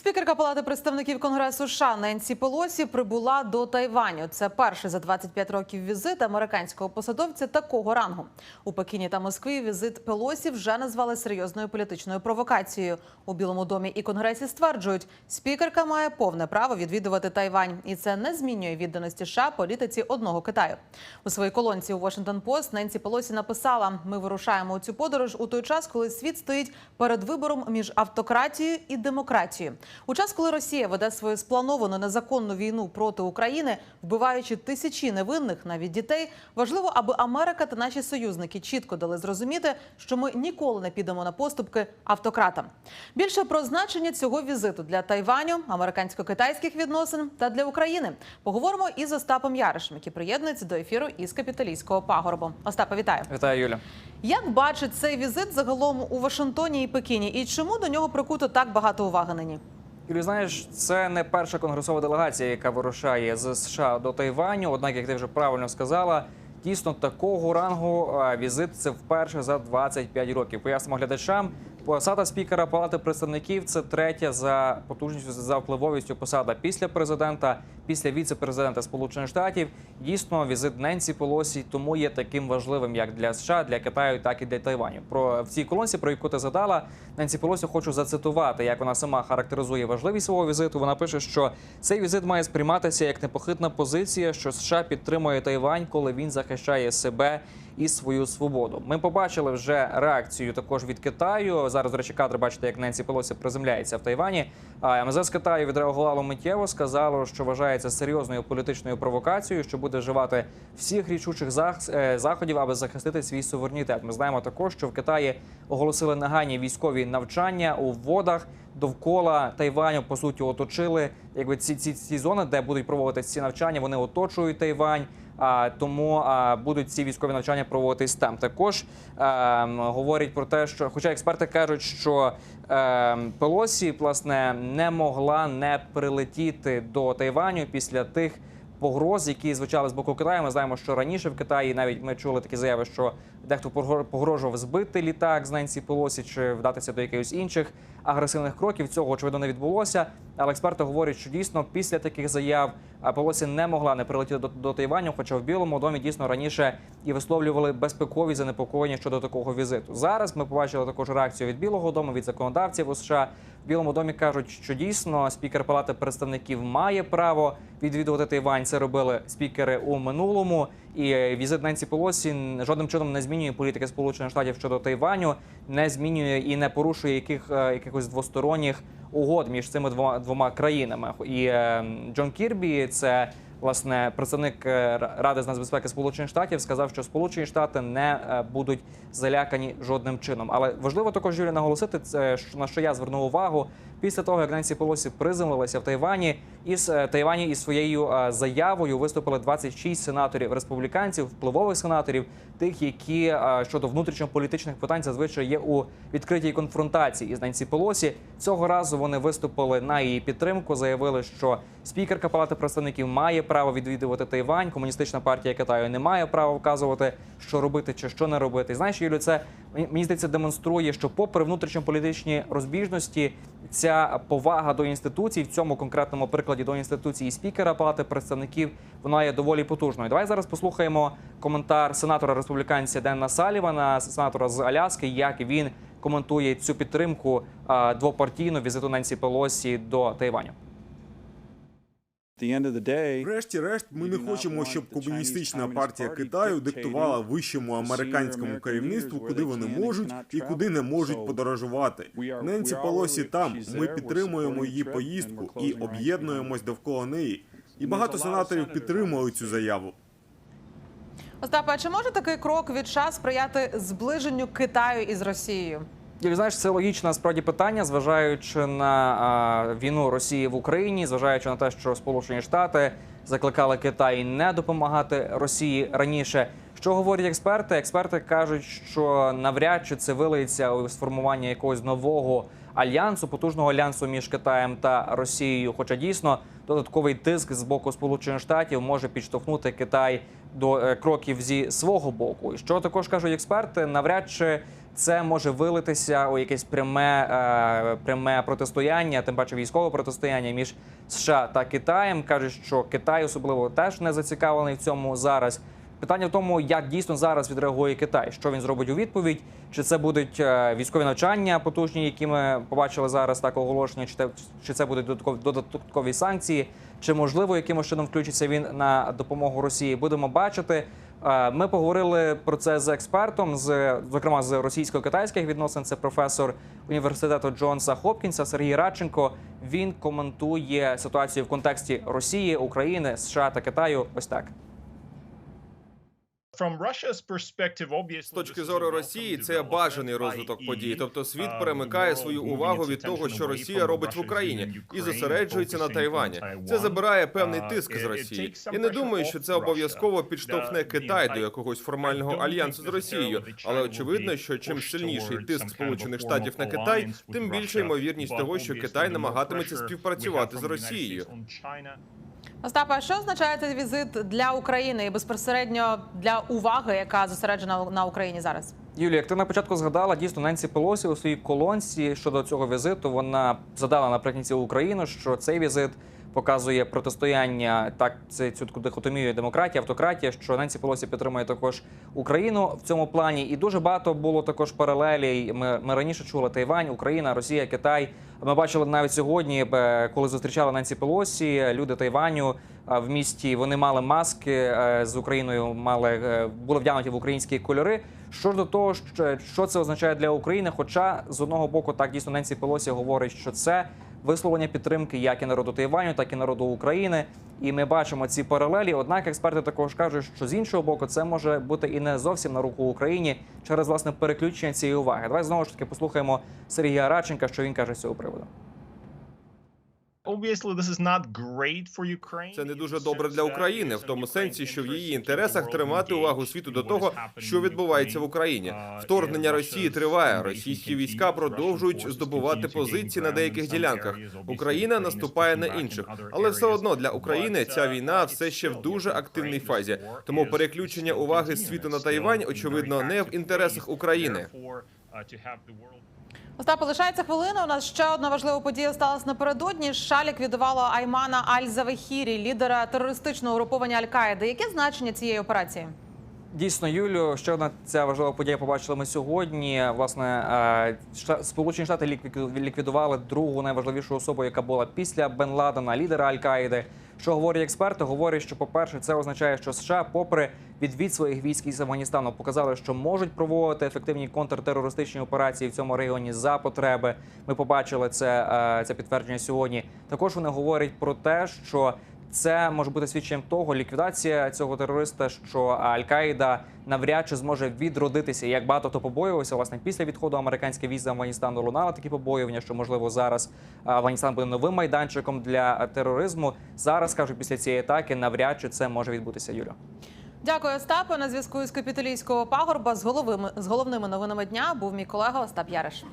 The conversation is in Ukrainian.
Спікерка Палати представників Конгресу США Ненсі Пелосі прибула до Тайваню. Це перший за 25 років візит американського посадовця такого рангу. У Пекіні та Москві візит Пелосі вже назвали серйозною політичною провокацією. У Білому домі і Конгресі стверджують, спікерка має повне право відвідувати Тайвань, і це не змінює відданості США політиці одного Китаю. У своїй колонці у Washington Post Ненсі Пелосі написала: Ми вирушаємо у цю подорож у той час, коли світ стоїть перед вибором між автократією і демократією. У час, коли Росія веде свою сплановану незаконну війну проти України, вбиваючи тисячі невинних, навіть дітей, важливо, аби Америка та наші союзники чітко дали зрозуміти, що ми ніколи не підемо на поступки автократам. Більше про значення цього візиту для Тайваню, американсько-китайських відносин та для України поговоримо із Остапом Яришем, який приєднується до ефіру із капіталійського пагорбу. Остапа, вітаю. Вітаю, Юля. Як бачить цей візит загалом у Вашингтоні і Пекіні, і чому до нього прикуто так багато уваги нині? Юлі, знаєш, це не перша конгресова делегація, яка вирушає з США до Тайваню. Однак, як ти вже правильно сказала, дійсно такого рангу візит це вперше за 25 років. Пояснимо глядачам. Посада спікера Палати представників це третя за потужністю за впливовістю посада після президента, після віце-президента Сполучених Штатів. Дійсно, візит Ненсі Пелосі тому є таким важливим як для США, для Китаю, так і для Тайваню. Про в цій колонці, про яку ти задала, Ненсі Пелосі хочу зацитувати, як вона сама характеризує важливість свого візиту. Вона пише, що цей візит має сприйматися як непохитна позиція, що США підтримує Тайвань, коли він захищає себе і свою свободу. Ми побачили вже реакцію також від Китаю. Зараз, до речі, кадри бачите, як Ненсі Пелосі приземляється в Тайвані. А МЗС Китаю відреагувало миттєво, сказало, що вважається серйозною політичною провокацією, що буде вживати всіх рішучих е, заходів, аби захистити свій суверенітет. Ми знаємо також, що в Китаї оголосили нагальні військові навчання у водах довкола Тайваню. По суті, оточили якби ці, ці, ці зони, де будуть проводитися ці навчання. Вони оточують Тайвань. Тому будуть ці військові навчання проводитись там. Також говорять про те, що, хоча експерти кажуть, що е, Пелосі власне не могла не прилетіти до Тайваню після тих погроз, які звучали з боку Китаю. Ми знаємо, що раніше в Китаї навіть ми чули такі заяви, що дехто погро- погрожував збити літак з Ненсі Пелосі чи вдатися до якихось інших агресивних кроків. Цього очевидно не відбулося. Але експерти говорять, що дійсно після таких заяв Пелосі не могла не прилетіти до, до Тайваню, хоча в Білому домі дійсно раніше і висловлювали безпекові занепокоєння щодо такого візиту. Зараз ми побачили також реакцію від Білого дому, від законодавців у США. В Білому домі кажуть, що дійсно спікер Палати представників має право відвідувати Тайвань. Це робили спікери у минулому. І візит Ненсі Пелосі жодним чином не змінює політики Сполучених Штатів щодо Тайваню, не змінює і не порушує яких е, якихось двосторонніх угод між цими двома двома країнами. І е, Джон Кірбі, це власне представник е, Ради з нацбезпеки Сполучених Штатів, сказав, що Сполучені Штати не будуть залякані жодним чином. Але важливо також Юлі наголосити, це на що я звернув увагу після того, як Ненсі Пелосі приземлилася в Тайвані. Із е, Тайвані із своєю е, заявою виступили 26 сенаторів республіканців, впливових сенаторів, тих, які е, щодо внутрішньополітичних питань зазвичай є у відкритій конфронтації із Ненсі Пелосі. Цього разу вони виступили на її підтримку. Заявили, що спікерка Палати представників має право відвідувати Тайвань. Комуністична партія Китаю не має права вказувати, що робити чи що не робити. Знаєш, Юлю, це мені здається демонструє, що, попри внутрішньополітичні розбіжності, ця повага до інституцій в цьому конкретному прикладі до інституції спікера Палати представників вона є доволі потужною. Давай зараз послухаємо коментар сенатора республіканця Денна Салівана, сенатора з Аляски, як він коментує цю підтримку двопартійну візиту Ненсі Пелосі до Тайваню. Врешті-решт, ми не хочемо, щоб комуністична партія Китаю диктувала вищому американському керівництву, куди вони можуть і куди не можуть подорожувати. Ненсі Пелосі там. Ми підтримуємо її поїздку і об'єднуємось довкола неї. І багато сенаторів підтримують цю заяву. Остапа, а чи може такий крок від США сприяти зближенню Китаю із Росією? Юлі, знаєш, це логічне справді питання, зважаючи на а, війну Росії в Україні, зважаючи на те, що Сполучені Штати закликали Китай не допомагати Росії раніше. Що говорять експерти? Експерти кажуть, що навряд чи це вилиється у сформування якогось нового альянсу, потужного альянсу між Китаєм та Росією. Хоча дійсно додатковий тиск з боку Сполучених Штатів може підштовхнути Китай до е, кроків зі свого боку. І що також кажуть експерти, навряд чи це може вилитися у якесь пряме, е, пряме протистояння, тим паче військове протистояння між США та Китаєм. кажуть, що Китай особливо теж не зацікавлений в цьому зараз. Питання в тому, як дійсно зараз відреагує Китай, що він зробить у відповідь, чи це будуть е, військові навчання потужні, які ми побачили зараз, так оголошення, чи це будуть додаткові додаткові санкції, чи можливо якимось чином включиться він на допомогу Росії. Будемо бачити. Е, Ми поговорили про це з експертом, з зокрема з російсько-китайських відносин. Це професор університету Джонса Хопкінса Сергій Радченко. Він коментує ситуацію в контексті Росії, України, США та Китаю. Ось так. З точки зору Росії, це бажаний розвиток подій. Тобто світ перемикає свою увагу від того, що Росія робить в Україні, і зосереджується на Тайвані. Це забирає певний тиск з Росії. Я не думаю, що це обов'язково підштовхне Китай до якогось формального альянсу з Росією. Але очевидно, що чим сильніший тиск Сполучених Штатів на Китай, тим більша ймовірність того, що Китай намагатиметься співпрацювати з Росією. Остапа, що означає цей візит для України і безпосередньо для уваги, яка зосереджена на Україні зараз? Юлія, як ти на початку згадала, дійсно Ненсі Пелосі у своїй колонці щодо цього візиту вона задала наприкінці Україну, що цей візит показує протистояння так це цю таку дихотомію демократія, автократія. Що Ненсі Пелосі підтримує також Україну в цьому плані, і дуже багато було також паралелей. Ми, ми раніше чули Тайвань, Україна, Росія, Китай. Ми бачили навіть сьогодні, е, коли зустрічали Ненсі Пелосі, люди Тайваню е, в місті. Вони мали маски е, з Україною, мали були вдягнуті в українські кольори. Що ж до того, що це означає для України? Хоча з одного боку, так дійсно Ненсі Пелосі говорить, що це висловлення підтримки як і народу Тайваню, так і народу України. І ми бачимо ці паралелі. Однак експерти також кажуть, що з іншого боку це може бути і не зовсім на руку Україні через власне переключення цієї уваги. Давай знову ж таки послухаємо Сергія Радченка, що він каже з цього приводу. Це не дуже добре для України, в тому сенсі, що в її інтересах тримати увагу світу до того, що відбувається в Україні. Вторгнення Росії триває. Російські війська продовжують здобувати позиції на деяких ділянках. Україна наступає на інших, але все одно для України ця війна все ще в дуже активній фазі. Тому переключення уваги світу на Тайвань очевидно не в інтересах України. Остапа, лишається хвилина. У нас ще одна важлива подія сталася напередодні. США ліквідувало Аймана Аль-Завахірі, лідера терористичного угруповання Аль-Каїди. Яке значення цієї операції? Дійсно, Юлю, ще одна ця важлива подія побачили ми сьогодні. Власне, е, Сполучені Штати лікві- ліквідували другу найважливішу особу, яка була після Бен Ладена, лідера Аль-Каїди. Що говорять експерти? Говорять, що, по-перше, це означає, що США, попри відвід своїх військ із Афганістану, показали, що можуть проводити ефективні контртерористичні операції в цьому регіоні за потреби. Ми побачили це, е, це підтвердження сьогодні. Також вони говорять про те, що це може бути свідченням того, ліквідація цього терориста, що Аль-Каїда навряд чи зможе відродитися. Як багато хто побоювався, власне, після відходу американських військ з Афганістану лунали такі побоювання, що можливо зараз Афганістан буде новим майданчиком для тероризму. Зараз кажуть, після цієї атаки навряд чи це може відбутися. Юля. Дякую, Остапе. На зв'язку із капітолійського пагорба з головими з головними новинами дня був мій колега Остап Яриш.